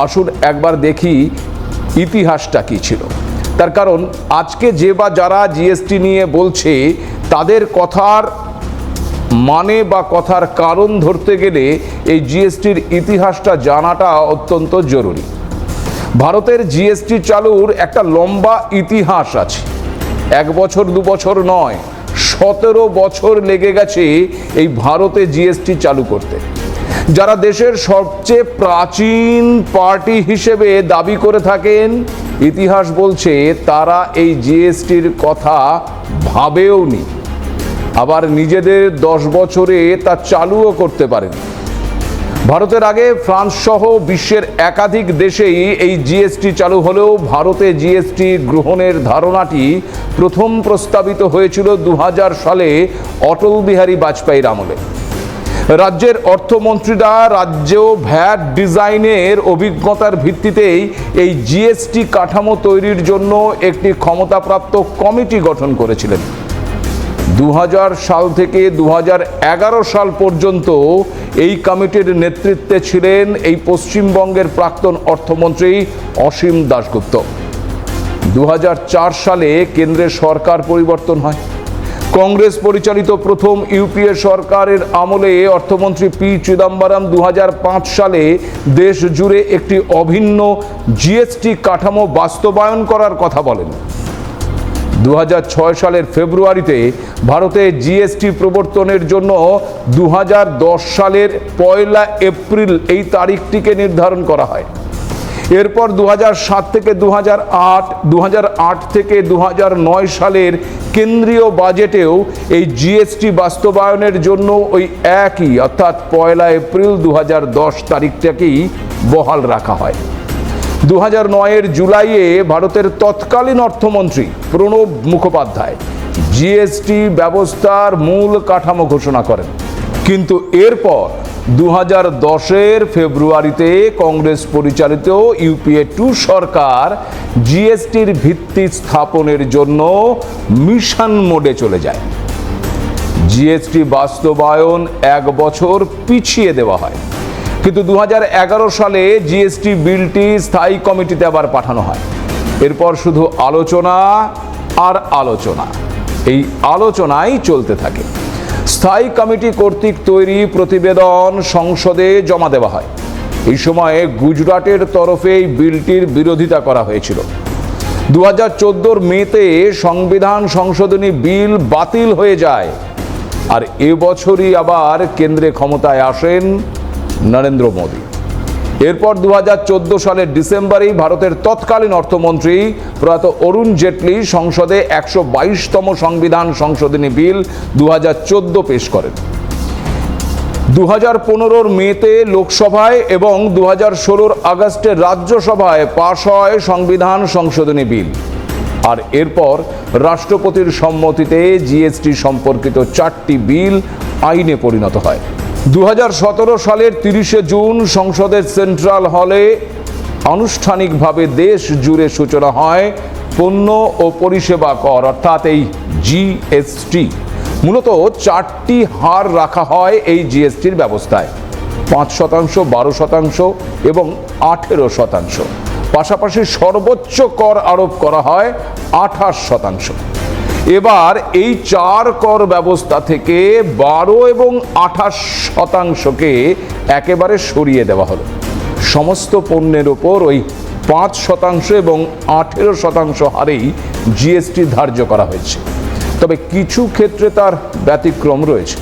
আসুন একবার দেখি ইতিহাসটা কী ছিল। তার কারণ আজকে যে বা যারা জিএসটি নিয়ে বলছে, তাদের কথার মানে বা কথার কারণ ধরতে গেলে এই জিএসটির ইতিহাসটা জানাটা অত্যন্ত জরুরি। ভারতের জিএসটি চালুর একটা লম্বা ইতিহাস আছে। এক বছর, দু বছর নয়, সতেরো বছর লেগে গেছে এই ভারতে জিএসটি চালু করতে। যারা দেশের সবচেয়ে প্রাচীন পার্টি হিসেবে দাবি করে থাকেন, ইতিহাস বলছে তারা এই জিএসটির কথা ভাবেও নি। আবার নিজেদের দশ বছরে তা চালুও করতে পারেন। ভারতের আগে ফ্রান্স সহ বিশ্বের একাধিক দেশেই এই জিএসটি চালু হলেও ভারতে জিএসটি গ্রহণের ধারণাটি প্রথম প্রস্তাবিত হয়েছিল দু হাজার সালে অটল বিহারী বাজপেয়ীর আমলে। রাজ্যের অর্থমন্ত্রীরা রাজ্য ভ্যাট ডিজাইনের অভিজ্ঞতার ভিত্তিতেই এই জিএসটি কাঠামো তৈরির জন্য একটি ক্ষমতাপ্রাপ্ত কমিটি গঠন করেছিলেন। দু হাজার সাল থেকে দু হাজার এগারো সাল পর্যন্ত এই কমিটির নেতৃত্বে ছিলেন এই পশ্চিমবঙ্গের প্রাক্তন অর্থমন্ত্রী অসীম দাশগুপ্ত। দু হাজার চার সালে কেন্দ্রের সরকার পরিবর্তন হয়। কংগ্রেস পরিচালিত প্রথম ইউপিএ সরকারের আমলে অর্থমন্ত্রী পি চিদম্বরম পাঁচ সালে দেশ জুড়ে একটি অভিন্ন জিএসটি কাঠামো বাস্তবায়ন করার কথা বলেন। দুহাজার ছয় সালের ফেব্রুয়ারিতে ভারতে জিএসটি প্রবর্তনের জন্য দু হাজার দশ সালের পয়লা এপ্রিল এই তারিখটিকে নির্ধারণ করা হয়। এরপর দু থেকে দু দু আট থেকে দু হাজার নয় সালের কেন্দ্রীয় বাজেটেও এই জিএসটি বাস্তবায়নের জন্য ওই একই, অর্থাৎ পয়লা এপ্রিল দু হাজার দশ তারিখটাকেই বহাল রাখা হয়। দু হাজার নয়ের জুলাইয়ে ভারতের তৎকালীন অর্থমন্ত্রী প্রণব মুখোপাধ্যায় জিএসটি ব্যবস্থার মূল কাঠামো ঘোষণা করেন। কিন্তু এরপর দু হাজার দশের ফেব্রুয়ারিতে কংগ্রেস পরিচালিত ইউপিএ টু সরকার জিএসটির ভিত্তি স্থাপনের জন্য মিশন মোডে চলে যায়। জিএসটি বাস্তবায়ন এক বছর পিছিয়ে দেওয়া হয়। কিন্তু দু হাজার এগারো সালে জিএসটি বিলটি স্থায়ী কমিটিতে আবার পাঠানো হয়। এরপর শুধু আলোচনা আর আলোচনা। এই আলোচনাই চলতে থাকে। স্থায়ী কমিটি কর্তৃক তৈরি প্রতিবেদন সংসদে জমা দেওয়া হয়। এই সময়ে গুজরাটের তরফে এই বিলটির বিরোধিতা করা হয়েছিল। দু হাজার চোদ্দোর মেতে সংবিধান সংশোধনী বিল বাতিল হয়ে যায়। আর এবছরই আবার কেন্দ্রে ক্ষমতায় আসেন নরেন্দ্র মোদী। এরপর দু হাজার চোদ্দ সালের ডিসেম্বরেই ভারতের তৎকালীন অর্থমন্ত্রী প্রয়াত অরুণ জেটলি সংসদে একশো বাইশতম সংবিধান সংশোধনী বিল দুহাজার চোদ্দ পেশ করেন। দু হাজার পনেরোর মেতে লোকসভায় এবং দু হাজার ষোলোর আগস্টে রাজ্যসভায় পাশ হয় সংবিধান সংশোধনী বিল। আর এরপর রাষ্ট্রপতির সম্মতিতে জিএসটি সম্পর্কিত চারটি বিল আইনে পরিণত হয়। দু হাজার সতেরো সালের তিরিশে জুন সংসদের সেন্ট্রাল হলে আনুষ্ঠানিকভাবে দেশ জুড়ে সূচনা হয় পণ্য ও পরিষেবা কর, অর্থাৎ এই জিএসটি মূলত চারটি হার রাখা হয় এই জিএসটির ব্যবস্থায়। পাঁচ শতাংশ, বারো শতাংশ এবং আঠেরো শতাংশ। পাশাপাশি সর্বোচ্চ কর আরোপ করা হয় আঠাশ শতাংশ। এবার এই চার কর ব্যবস্থা থেকে বারো এবং আঠাশ শতাংশকে একেবারে সরিয়ে দেওয়া হলো। সমস্ত পণ্যের ওপর ওই পাঁচ শতাংশ এবং আঠেরো শতাংশ হারেই জিএসটি ধার্য করা হয়েছে। তবে কিছু ক্ষেত্রে তার ব্যতিক্রম রয়েছে।